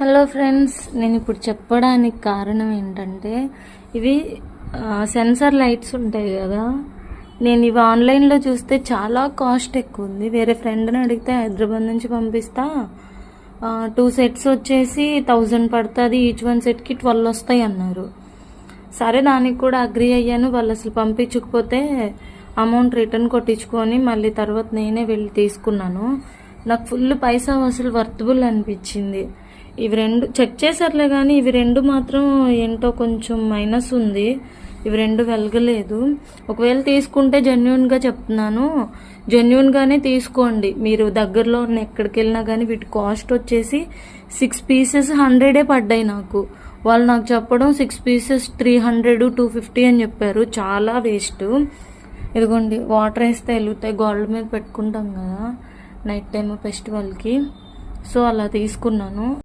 Hello friends నేను ఇప్పుడు చెప్పడానికి కారణం ఏంటంటే ఇవి సెన్సార్ లైట్స్ ఉంటాయి కదా. నేను ఇవి ఆన్లైన్లో చూస్తే చాలా కాస్ట్ ఎక్కువ ఉంది. వేరే ఫ్రెండ్ని అడిగితే హైదరాబాద్ నుంచి పంపిస్తా. టూ సెట్స్ వచ్చేసి థౌజండ్ పడుతుంది. ఈచ్ వన్ సెట్కి ట్వెల్వ్ వస్తాయి అన్నారు. సరే దానికి కూడా అగ్రి అయ్యాను. వాళ్ళు అసలు పంపించకపోతే అమౌంట్ రిటర్న్ కొట్టించుకొని మళ్ళీ తర్వాత నేనే వెళ్ళి తీసుకున్నాను. నాకు ఫుల్ పైసా అసలు వర్తబుల్ అనిపించింది. ఇవి రెండు చెక్ చేశారులే కానీ ఇవి రెండు మాత్రం ఏంటో కొంచెం మైనస్ ఉంది. ఇవి రెండు వెలగలేదు. ఒకవేళ తీసుకుంటే జెన్యున్గా చెప్తున్నాను. జెన్యున్గానే తీసుకోండి. మీరు దగ్గరలో ఉన్న ఎక్కడికి వెళ్ళినా కానీ వీటి కాస్ట్ వచ్చేసి సిక్స్ పీసెస్ హండ్రెడే పడ్డాయి నాకు. వాళ్ళు నాకు చెప్పడం six pieces three hundred two fifty అని చెప్పారు. చాలా వేస్ట్. ఇదిగోండి వాటర్ వేస్తే వెలుగుతాయి. గోల్డ్ మీద పెట్టుకుంటాం కదా నైట్ టైం ఫెస్టివల్కి. సో అలా తీసుకున్నాను.